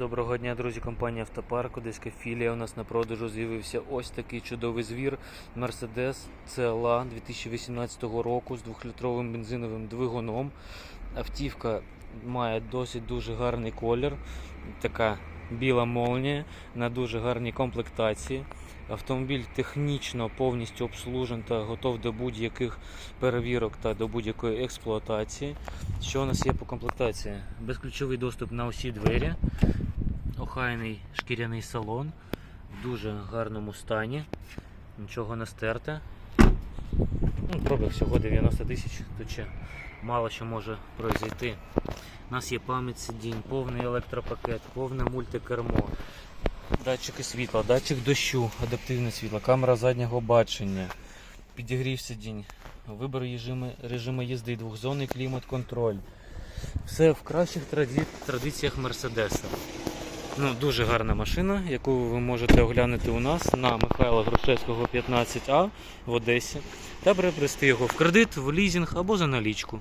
Доброго дня, друзі. Компанія Автопарк, Одеська філія. У нас на продажу з'явився ось такий чудовий звір Mercedes CLA 2018 року з 2-літровим бензиновим двигуном. Автівка має досить дуже гарний колір, така біла молнія на дуже гарній комплектації. Автомобіль технічно повністю обслужений та готов до будь-яких перевірок та до будь-якої експлуатації. Що у нас є по комплектації? Безключовий доступ на усі двері, охайний шкіряний салон в дуже гарному стані, нічого не стерте. Ну, пробіг всього 90 тисяч, тут ще мало що може произойти. У нас є пам'ять сидінь, повний електропакет, повне мультикермо, датчики світла, датчик дощу, адаптивне світло, камера заднього бачення, підігрів сидінь, вибір режиму, режиму їзди, двохзонний клімат-контроль. Все в кращих традиціях Мерседеса. Ну, дуже гарна машина, яку ви можете оглянути у нас на Михайла Грушевського 15А в Одесі та приобрести його в кредит, в лізинг або за налічку.